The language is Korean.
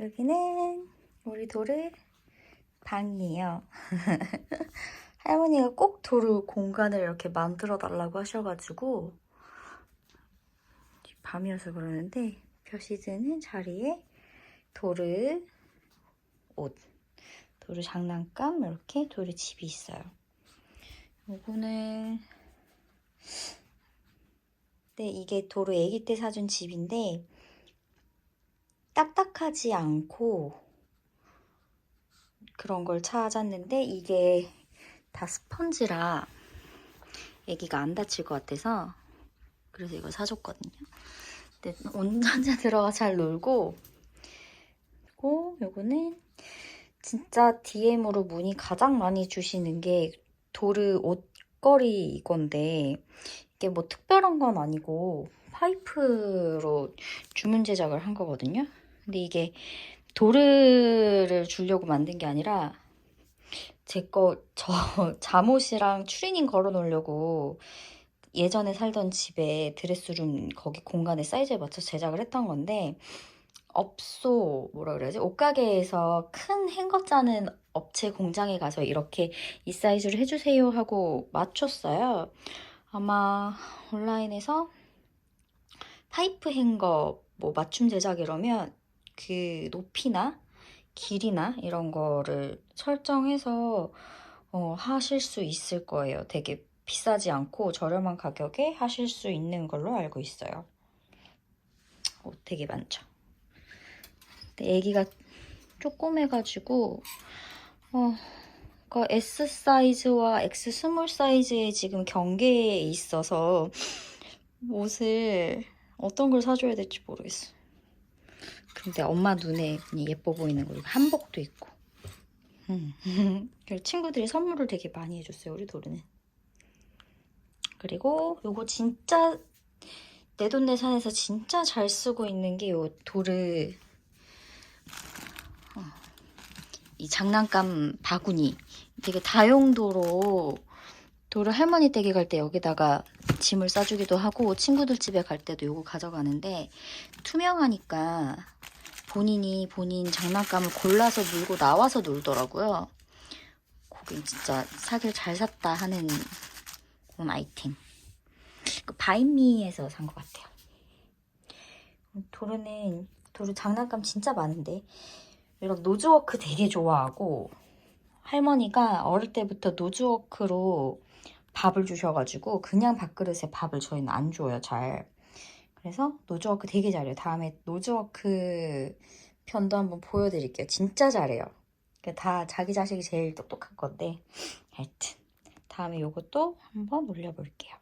여기는 우리 도르 방이에요. 할머니가 꼭 도르 공간을 이렇게 만들어 달라고 하셔가지고 밤이어서 그러는데 벼시드는 자리에 도르 옷, 도르 장난감 이렇게 도르 집이 있어요. 요거는 네 이게 도르 아기 때 사준 집인데 딱딱하지 않고 그런 걸 찾았는데 이게 다 스펀지라 아기가 안 다칠 것 같아서 그래서 이거 사줬거든요. 근데 온전자 들어가 잘 놀고 그리고 요거는 진짜 DM으로 문의 가장 많이 주시는 게 도르 옷걸이 이건데 이게 뭐 특별한 건 아니고 파이프로 주문 제작을 한 거거든요. 근데 이게 도르를 주려고 만든 게 아니라 제 거 저 잠옷이랑 추리닝 걸어 놓으려고 예전에 살던 집에 드레스룸 거기 공간에 사이즈에 맞춰 제작을 했던 건데 업소 뭐라 그래야지 옷가게에서 큰 행거 짜는 업체 공장에 가서 이렇게 이 사이즈를 해주세요 하고 맞췄어요. 아마 온라인에서 파이프 행거 뭐 맞춤 제작 이러면 그 높이나 길이나 이런 거를 설정해서 어, 하실 수 있을 거예요. 되게 비싸지 않고 저렴한 가격에 하실 수 있는 걸로 알고 있어요. 옷 되게 많죠. 근데 애기가 조그매가지고 어, 그 S 사이즈와 X 스몰 사이즈의 지금 경계에 있어서 옷을 어떤 걸 사줘야 될지 모르겠어요. 근데 엄마 눈에 예뻐 보이는 거 한복도 있고. 음. 친구들이 선물을 되게 많이 해줬어요 우리 도르는. 그리고 요거 진짜 내돈내산해서 진짜 잘 쓰고 있는 게 요 도르. 어, 이 장난감 바구니. 되게 다용도로 도르 할머니 댁에 갈 때 여기다가 짐을 싸주기도 하고 친구들 집에 갈 때도 요거 가져가는데 투명하니까 본인이 본인 장난감을 골라서 물고 나와서 놀더라고요. 그게 진짜 사길 잘 샀다 하는 그런 아이템. 그 바인미에서 산 것 같아요. 도르는 도르 장난감 진짜 많은데 이런 노즈워크 되게 좋아하고 할머니가 어릴 때부터 노즈워크로 밥을 주셔가지고 그냥 밥그릇에 밥을 저희는 안 줘요 잘. 그래서 노즈워크 되게 잘해요. 다음에 노즈워크 편도 한번 보여드릴게요. 진짜 잘해요. 다 자기 자식이 제일 똑똑한 건데 하여튼 다음에 요것도 한번 올려볼게요.